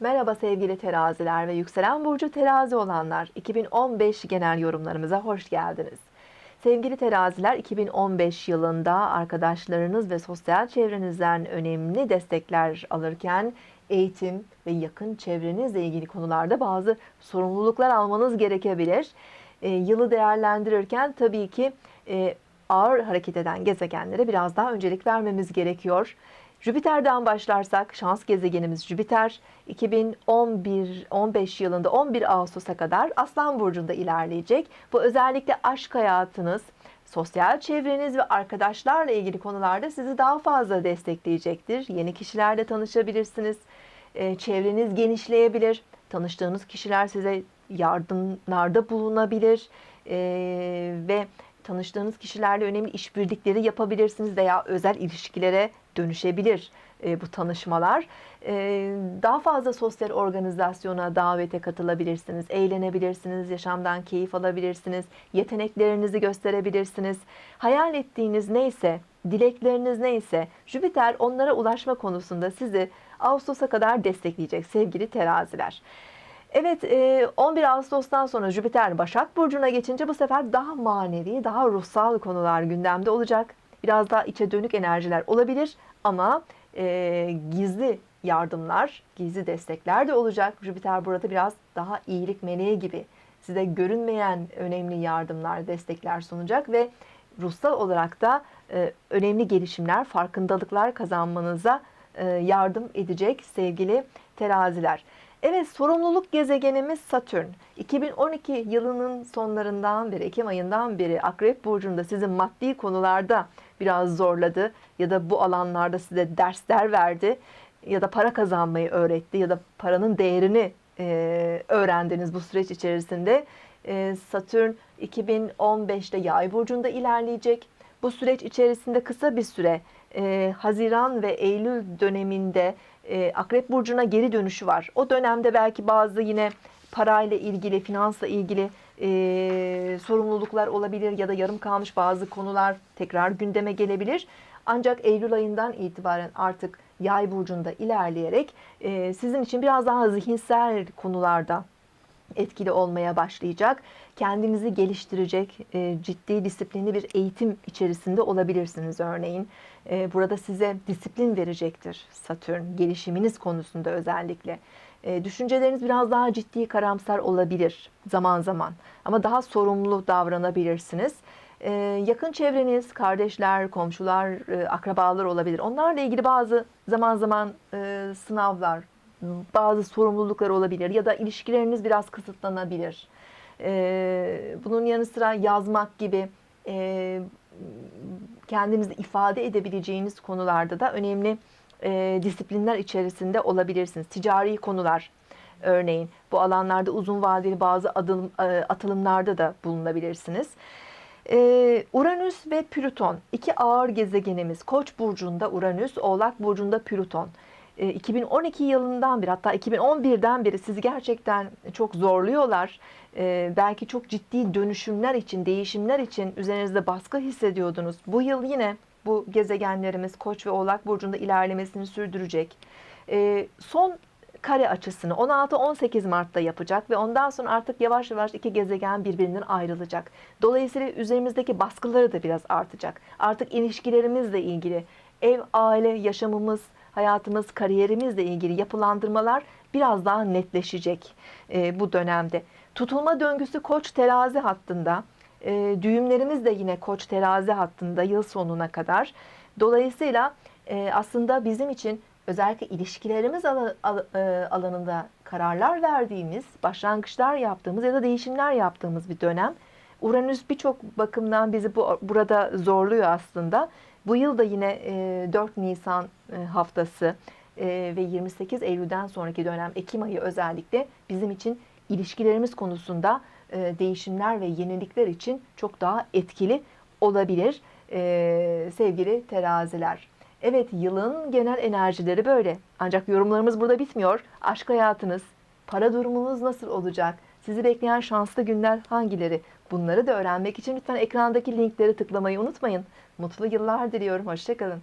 Merhaba sevgili teraziler ve yükselen burcu terazi olanlar. 2015 genel yorumlarımıza hoş geldiniz. Sevgili teraziler 2015 yılında arkadaşlarınız ve sosyal çevrenizden önemli destekler alırken eğitim ve yakın çevrenizle ilgili konularda bazı sorumluluklar almanız gerekebilir. E, yılı değerlendirirken tabii ki e, ağır hareket eden gezegenlere biraz daha öncelik vermemiz gerekiyor. Jüpiter'den başlarsak şans gezegenimiz Jüpiter 2011-15 yılında 11 Ağustos'a kadar Aslan Burcu'nda ilerleyecek. Bu özellikle aşk hayatınız, sosyal çevreniz ve arkadaşlarla ilgili konularda sizi daha fazla destekleyecektir. Yeni kişilerle tanışabilirsiniz. Ee, Çevreniz genişleyebilir. Tanıştığınız kişiler size yardımlarda bulunabilir. Ee, ve tanıştığınız kişilerle önemli işbirlikleri yapabilirsiniz veya özel ilişkilere dönüşebilir e, bu tanışmalar. E, daha fazla sosyal organizasyona, davete katılabilirsiniz, eğlenebilirsiniz, yaşamdan keyif alabilirsiniz, yeteneklerinizi gösterebilirsiniz. Hayal ettiğiniz neyse, dilekleriniz neyse, Jüpiter onlara ulaşma konusunda sizi Ağustos'a kadar destekleyecek sevgili teraziler. Evet 11 Ağustos'tan sonra Jüpiter Başak Burcu'na geçince bu sefer daha manevi, daha ruhsal konular gündemde olacak. Biraz daha içe dönük enerjiler olabilir ama e, gizli yardımlar, gizli destekler de olacak. Jüpiter burada biraz daha iyilik meleği gibi size görünmeyen önemli yardımlar, destekler sunacak ve ruhsal olarak da e, önemli gelişimler, farkındalıklar kazanmanıza e, yardım edecek sevgili teraziler. Evet sorumluluk gezegenimiz Satürn. 2012 yılının sonlarından beri, Ekim ayından beri Akrep Burcu'nda sizi maddi konularda biraz zorladı ya da bu alanlarda size dersler verdi ya da para kazanmayı öğretti ya da paranın değerini e, öğrendiniz bu süreç içerisinde. E, Satürn 2015'te Yay burcunda ilerleyecek. Bu süreç içerisinde kısa bir süre e, Haziran ve Eylül döneminde e, Akrep burcuna geri dönüşü var. O dönemde belki bazı yine parayla ilgili, finansla ilgili e, sorumluluklar olabilir ya da yarım kalmış bazı konular tekrar gündeme gelebilir. Ancak Eylül ayından itibaren artık Yay burcunda ilerleyerek e, sizin için biraz daha zihinsel konularda etkili olmaya başlayacak. Kendinizi geliştirecek e, ciddi disiplinli bir eğitim içerisinde olabilirsiniz örneğin. E, burada size disiplin verecektir Satürn gelişiminiz konusunda özellikle. E, düşünceleriniz biraz daha ciddi karamsar olabilir zaman zaman ama daha sorumlu davranabilirsiniz. E, yakın çevreniz, kardeşler, komşular, e, akrabalar olabilir. Onlarla ilgili bazı zaman zaman e, sınavlar, bazı sorumluluklar olabilir ya da ilişkileriniz biraz kısıtlanabilir. E, bunun yanı sıra yazmak gibi e, kendinizi ifade edebileceğiniz konularda da önemli e, disiplinler içerisinde olabilirsiniz. Ticari konular örneğin bu alanlarda uzun vadeli bazı adım, e, atılımlarda da bulunabilirsiniz. Ee, Uranüs ve Plüton iki ağır gezegenimiz Koç burcunda Uranüs, Oğlak burcunda Plüton. Ee, 2012 yılından beri hatta 2011'den beri sizi gerçekten çok zorluyorlar. Ee, belki çok ciddi dönüşümler için, değişimler için üzerinizde baskı hissediyordunuz. Bu yıl yine bu gezegenlerimiz Koç ve Oğlak burcunda ilerlemesini sürdürecek. Ee, son kare açısını 16-18 Mart'ta yapacak ve ondan sonra artık yavaş yavaş iki gezegen birbirinden ayrılacak. Dolayısıyla üzerimizdeki baskıları da biraz artacak. Artık ilişkilerimizle ilgili ev, aile, yaşamımız, hayatımız, kariyerimizle ilgili yapılandırmalar biraz daha netleşecek e, bu dönemde. Tutulma döngüsü Koç terazi hattında. E, düğümlerimiz de yine Koç terazi hattında yıl sonuna kadar. Dolayısıyla e, aslında bizim için özellikle ilişkilerimiz al, al, e, alanında kararlar verdiğimiz, başlangıçlar yaptığımız ya da değişimler yaptığımız bir dönem. Uranüs birçok bakımdan bizi bu, burada zorluyor aslında. Bu yıl da yine e, 4 Nisan e, haftası e, ve 28 Eylül'den sonraki dönem Ekim ayı özellikle bizim için ilişkilerimiz konusunda e, değişimler ve yenilikler için çok daha etkili olabilir e, sevgili teraziler. Evet yılın genel enerjileri böyle. Ancak yorumlarımız burada bitmiyor. Aşk hayatınız, para durumunuz nasıl olacak? Sizi bekleyen şanslı günler hangileri? Bunları da öğrenmek için lütfen ekrandaki linkleri tıklamayı unutmayın. Mutlu yıllar diliyorum. Hoşçakalın.